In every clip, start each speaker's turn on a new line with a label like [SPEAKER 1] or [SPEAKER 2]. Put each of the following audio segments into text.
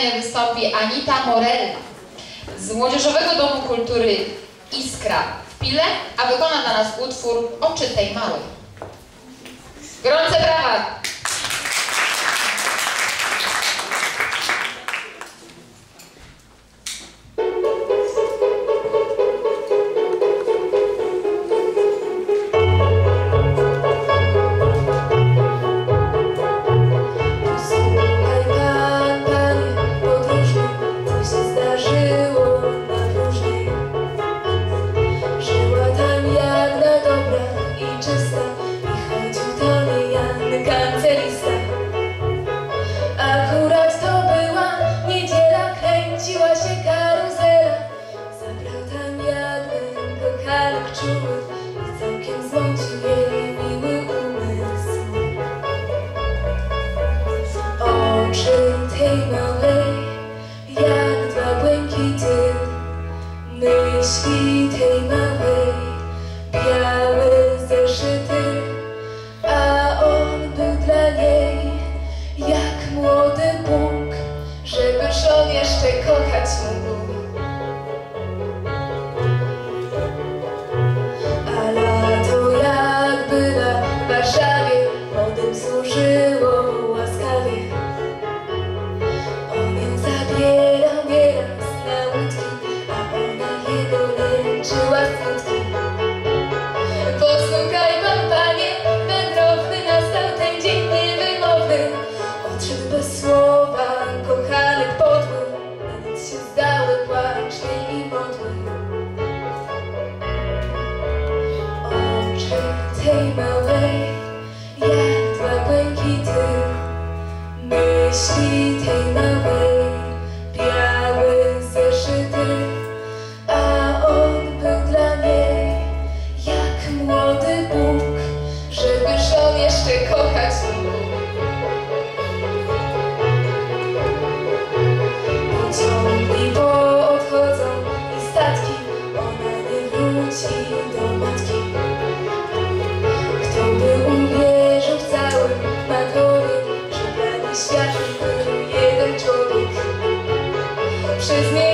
[SPEAKER 1] wystąpi Anita Morella z Młodzieżowego Domu Kultury Iskra w Pile, a wykona dla nas utwór Oczy tej małej. Gorące brawa!
[SPEAKER 2] Myśli tej małej, białe zeszyty, a on był dla niej jak młody Bóg, żebyż on jeszcze kochać mógł. Małej, jak dwa błękity, myśli tej małej, białe zeszyty, a on był dla niej jak młody Bóg, żebyż on jeszcze kochać był jeden człowiek. Przez niego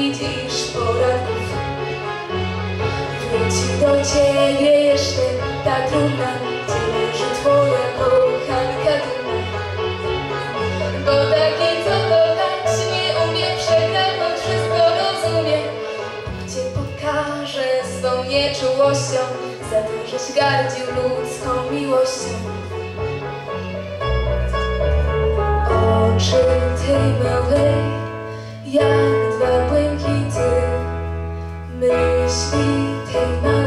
[SPEAKER 2] nienawidzisz poranków. Wróci do ciebie jeszcze ta trudna, gdzie leży twoja kochanka dumna. Bo taki, co kochać nie umie, przegrać, wszystko rozumie. Cię pokaże swą nieczułością, za to, żeś gardził ludzką miłością. Oczy tej małej, jak myśli tej